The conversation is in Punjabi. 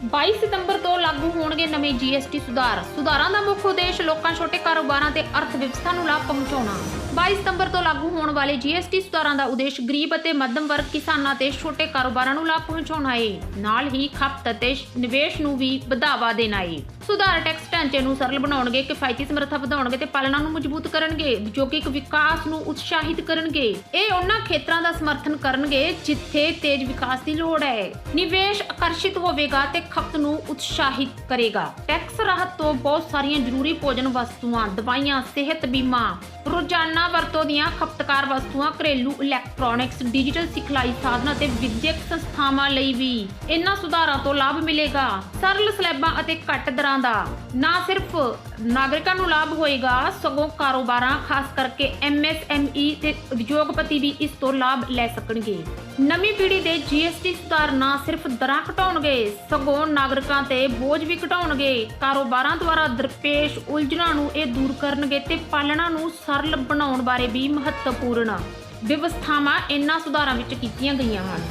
22 ਸਤੰਬਰ ਤੋਂ ਲਾਗੂ ਹੋਣਗੇ ਨਵੇਂ GST ਸੁਧਾਰ। ਸੁਧਾਰਾਂ ਦਾ ਮੁੱਖ ਉਦੇਸ਼ ਲੋਕਾਂ ਛੋਟੇ ਕਾਰੋਬਾਰਾਂ ਤੇ ਅਰਥ ਵਿਵਸਥਾ ਨੂੰ ਲਾਭ ਪਹੁੰਚਾਉਣਾ। 22 ਸਤੰਬਰ ਤੋਂ ਲਾਗੂ ਹੋਣ ਵਾਲੇ GST ਸੁਧਾਰਾਂ ਦਾ ਉਦੇਸ਼ ਗਰੀਬ ਅਤੇ ਮੱਧਮ ਵਰਗ ਕਿਸਾਨਾਂ ਤੇ ਛੋਟੇ ਕਾਰੋਬਾਰਾਂ ਨੂੰ ਲਾਭ ਪਹੁੰਚਾਉਣਾ ਹੈ ਨਾਲ ਹੀ ਖਪਤ ਅਤੇ ਨਿਵੇਸ਼ ਨੂੰ ਵੀ ਵਧਾਵਾ ਦੇਣਾ ਹੈ ਸੁਧਾਰ ਟੈਕਸ ਢਾਂਚੇ ਨੂੰ ਸਰਲ ਬਣਾਉਣਗੇ, ਕਿਫਾਇਤੀ ਸਮਰੱਥਾ ਵਧਾਉਣਗੇ ਤੇ ਪਾਲਣਾ ਨੂੰ ਮਜ਼ਬੂਤ ਕਰਨਗੇ ਉਦਯੋਗਿਕ ਵਿਕਾਸ ਨੂੰ ਉਤਸ਼ਾਹਿਤ ਕਰਨਗੇ। ਇਹ ਉਹਨਾਂ ਖੇਤਰਾਂ ਦਾ ਸਮਰਥਨ ਕਰਨਗੇ ਜਿੱਥੇ ਤੇਜ਼ ਵਿਕਾਸ ਦੀ ਲੋੜ ਹੈ। ਨਿਵੇਸ਼ ਆਕਰਸ਼ਿਤ ਹੋਵੇਗਾ ਤੇ ਖਪਤ ਨੂੰ ਉਤਸ਼ਾਹਿਤ ਕਰੇਗਾ। ਟੈਕਸ ਰਾਹਤ ਤੋਂ ਬਹੁਤ ਸਾਰੀਆਂ ਜ਼ਰੂਰੀ ਭੋਜਨ ਵਸਤੂਆਂ, ਦਵਾਈਆਂ, ਸਿਹਤ ਬੀਮਾ ਰੋਜ਼ਾਨਾ ਵਰਤੋਂ ਦੀਆਂ ਖਪਤਕਾਰ ਵਸਤੂਆਂ, ਘਰੇਲੂ ਇਲੈਕਟ੍ਰੋਨਿਕਸ ਡਿਜੀਟਲ ਸਿਖਲਾਈ ਸਾਧਨ ਅਤੇ ਵਿਦਿਅਕ ਸੰਸਥਾਵਾਂ ਲਈ ਵੀ ਇਹਨਾਂ ਸੁਧਾਰਾਂ ਤੋਂ ਲਾਭ ਮਿਲੇਗਾ। ਸਰਲ ਸਲੈਬਾਂ ਅਤੇ ਘੱਟ ਦਰਾਂ ਦਾ ਨਾ ਸਿਰਫ ਨਾਗਰਿਕਾਂ ਨੂੰ ਲਾਭ ਹੋਏਗਾ, ਸਗੋਂ ਕਾਰੋਬਾਰਾਂ, ਖਾਸ ਕਰਕੇ ਐਮਐਸਐਮਈ ਤੇ ਉਦਯੋਗਪਤੀ ਵੀ ਇਸ ਤੋਂ ਲਾਭ ਲੈ ਸਕਣਗੇ। ਨਵੀਂ ਪੀੜ੍ਹੀ ਦੇ ਜੀਐਸਟੀ ਸੁਧਾਰ ਨਾ ਸਿਰਫ ਦਰਾਂ ਘਟਾਉਣਗੇ, ਸਗੋਂ ਨਾਗਰਿਕਾਂ ਤੇ ਬੋਝ ਵੀ ਘਟਾਉਣਗੇ। ਕਾਰੋਬਾਰਾਂ ਦੁਆਰਾ ਦਰਪੇਸ਼ ਉਲਝਣਾਂ ਨੂੰ ਇਹ ਦੂਰ ਕਰਨਗੇ ਤੇ ਪਾਲਣਾ ਨੂੰ ਸਰਲ ਬਣਾਉਣ ਬਾਰੇ ਵੀ ਮਹੱਤਵਪੂਰਨ ਵਿਵਸਥਾਵਾਂ ਇਹਨਾਂ ਸੁਧਾਰਾਂ ਵਿੱਚ ਕੀਤੀਆਂ ਗਈਆਂ ਹਨ।